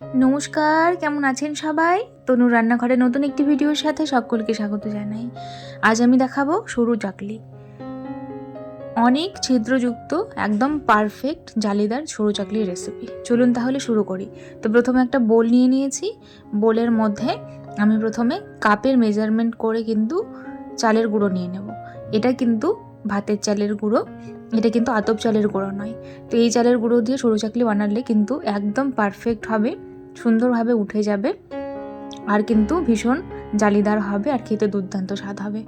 নমস্কার, কেমন আছেন সবাই? তনুর রান্নাঘরে নতুন একটি ভিডিওর সাথে সকলকে স্বাগত জানাই। আজ আমি দেখাবো সরু চাকলি। অনেক ছিদ্রযুক্ত, একদম পারফেক্ট জালিদার সরু চাকলির রেসিপি চলুন তাহলে শুরু করি। তো প্রথমে একটা বোল নিয়ে নিয়েছি। বোলের মধ্যে আমি প্রথমে কাপের মেজারমেন্ট করে কিন্তু চালের গুঁড়ো নিয়ে নেব। এটা কিন্তু ভাতের চালের গুঁড়ো, এটা কিন্তু আতপ চালের গুঁড়ো নয়। তো এই চালের গুঁড়ো দিয়ে সরু চাকলি বানালে কিন্তু একদম পারফেক্ট হবে। সুন্দরভাবে উঠে যাবে। আর কিন্তু ভীষণ জালিদার হবে আর খেতে দুর্দান্ত স্বাদ হবে।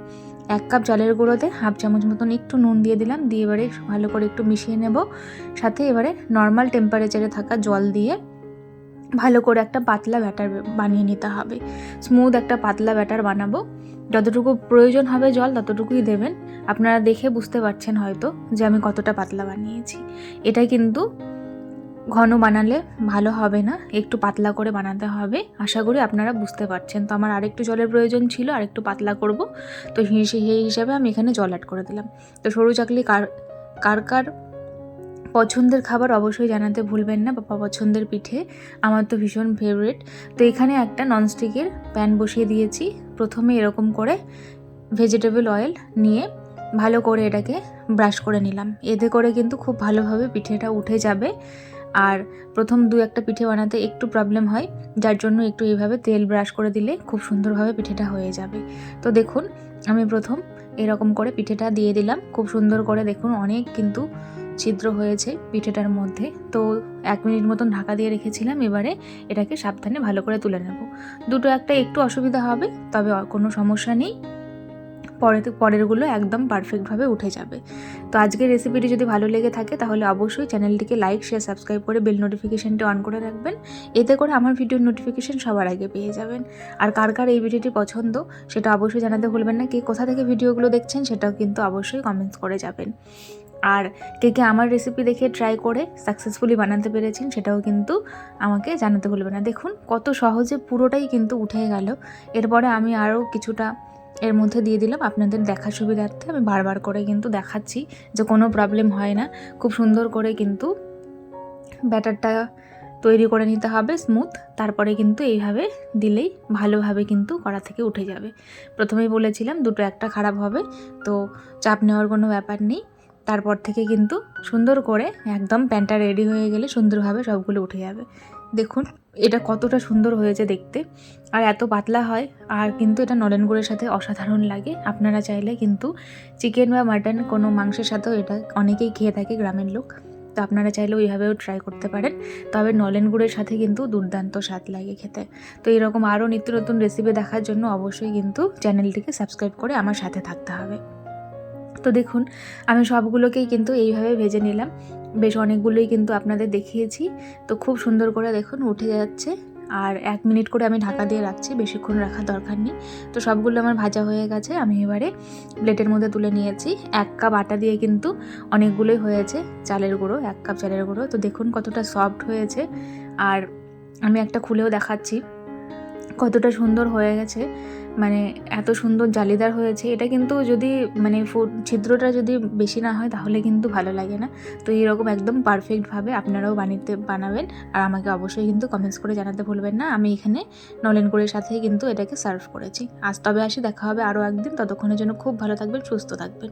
এক কাপ জলের গুঁড়োতে হাফ চামচ মতন একটু নুন দিয়ে দিলাম, দিয়ে এবারে ভালো করে একটু মিশিয়ে নেব। সাথে এবারে নর্মাল টেম্পারেচারে থাকা জল দিয়ে ভালো করে একটা পাতলা ব্যাটার বানিয়ে নিতে হবে। স্মুথ একটা পাতলা ব্যাটার বানাবো। যতটুকু প্রয়োজন হবে জল ততটুকুই দেবেন। আপনারা দেখে বুঝতে পারছেন হয়তো যে আমি কতটা পাতলা বানিয়েছি। এটা কিন্তু ঘন বানালে ভালো হবে না, একটু পাতলা করে বানাতে হবে। আশা করি আপনারা বুঝতে পারছেন। তো আমার আরেকটু জলের প্রয়োজন ছিল আর একটু পাতলা করব। তো সেই হিসাবে আমি এখানে জল অ্যাড করে দিলাম। তো সরু চাকলি কার কার কার পছন্দের খাবার অবশ্যই জানাতে ভুলবেন না বা পছন্দের পিঠে। আমার তো ভীষণ ফেভারিট তো এখানে একটা ননস্টিকের প্যান বসিয়ে দিয়েছি। প্রথমে এরকম করে ভেজিটেবল অয়েল নিয়ে ভালো করে এটাকে ব্রাশ করে নিলাম। এতে করে কিন্তু খুব ভালোভাবে পিঠেটা উঠে যাবে। আর প্রথম দু একটা পিঠে বানাতে একটু প্রবলেম হয়, যার জন্য একটু এইভাবে তেল ব্রাশ করে দিলে খুব সুন্দরভাবে পিঠেটা হয়ে যাবে। তো দেখুন, আমি প্রথম এরকম করে পিঠেটা দিয়ে দিলাম। খুব সুন্দর করে দেখুন, অনেক কিন্তু ছিদ্র হয়েছে পিঠেটার মধ্যে। তো এক মিনিট মতন ঢাকা দিয়ে রেখেছিলাম, এবারে এটাকে সাবধানে ভালো করে তুলে নেব। দুটো একটা একটু অসুবিধা হবে, তবে কোনো সমস্যা নেই। পরে পরেরগুলো একদম পারফেক্টভাবে উঠে যাবে। তো আজকের রেসিপিটি যদি ভালো লেগে থাকে, তাহলে অবশ্যই চ্যানেলটিকে লাইক শেয়ার সাবস্ক্রাইব করে বেল নোটিফিকেশানটি অন করে রাখবেন। এতে করে আমার ভিডিওর নোটিফিকেশান সবার আগে পেয়ে যাবেন। আর কার কার এই ভিডিওটি পছন্দ, সেটা অবশ্যই জানাতে ভুলবেন না। কে কোথা থেকে ভিডিওগুলো দেখছেন, সেটাও কিন্তু অবশ্যই কমেন্টস করে যাবেন। আর কে কে আমার রেসিপি দেখে ট্রাই করে সাকসেসফুলি বানাতে পেরেছেন, সেটাও কিন্তু আমাকে জানাতে ভুলবেন না। দেখুন, কত সহজে পুরোটাই কিন্তু উঠে গেল। এরপরে আমি আরও কিছুটা এর মধ্যে দিয়ে দিলাম। আপনাদের দেখার সুবিধার্থে আমি বারবার করে কিন্তু দেখাচ্ছি যে কোনো প্রবলেম হয় না। খুব সুন্দর করে কিন্তু ব্যাটারটা তৈরি করে নিতে হবে স্মুথ তারপরে কিন্তু এইভাবে দিলেই ভালোভাবে কিন্তু কড়া থেকে উঠে যাবে। প্রথমেই বলেছিলাম দুটো একটা খারাপ হবে, তো চাপ নেওয়ার কোনো ব্যাপার নেই। তারপর থেকে কিন্তু সুন্দর করে একদম প্যানটা রেডি হয়ে গেলে সুন্দরভাবে সবগুলো উঠে যাবে। দেখুন, এটা কতটা সুন্দর হয়েছে দেখতে। আর এত পাতলা হয়, আর কিন্তু এটা নলেন গুড়ের সাথে অসাধারণ লাগে। আপনারা চাইলে কিন্তু চিকেন বা মাটন কোনো মাংসের সাথেও এটা অনেকেই খেয়ে থাকে গ্রামের লোক। তো আপনারা চাইলে ওইভাবেও ট্রাই করতে পারেন। তবে নলেন গুড়ের সাথে কিন্তু দুর্দান্ত স্বাদ লাগে খেতে। তো এরকম আরও নিত্য নতুন রেসিপি দেখার জন্য অবশ্যই কিন্তু চ্যানেলটিকে সাবস্ক্রাইব করে আমার সাথে থাকতে হবে। তো দেখুন, আমি সবগুলোকেই কিন্তু এইভাবে ভেজে নিলাম। বেশ অনেকগুলোই কিন্তু আপনাদের দেখিয়েছি। তো খুব সুন্দর করে দেখুন, উঠে যাচ্ছে। আর এক মিনিট করে আমি ঢাকা দিয়ে রাখছি, বেশিক্ষণ রাখার দরকার নেই। তো সবগুলো আমার ভাজা হয়ে গেছে, আমি এবারে প্লেটের মধ্যে তুলে নিয়েছি। এক কাপ আটা দিয়ে কিন্তু অনেকগুলোই হয়েছে, চালের গুঁড়ো, এক কাপ চালের গুঁড়ো। তো দেখুন কতটা সফট হয়েছে। আর আমি একটা খুলেও দেখাচ্ছি। কতটা সুন্দর হয়ে গেছে মানে এত সুন্দর জালিদার হয়েছে, এটা কিন্তু যদি মানে ছিদ্রটা যদি বেশি না হয় তাহলে কিন্তু ভালো লাগে না। তো এরকম একদম পারফেক্টভাবে আপনারাও বানিতে, বানাবেন আর আমাকে অবশ্যই কিন্তু কমেন্টস করে জানাতে ভুলবেন না। আমি এখানে নলেন গুড়ের সাথেই কিন্তু এটাকে সার্ভ করেছি। আজ তবে আসি, দেখা হবে আরও একদিন। ততক্ষণের জন্য খুব ভালো থাকবেন, সুস্থ থাকবেন।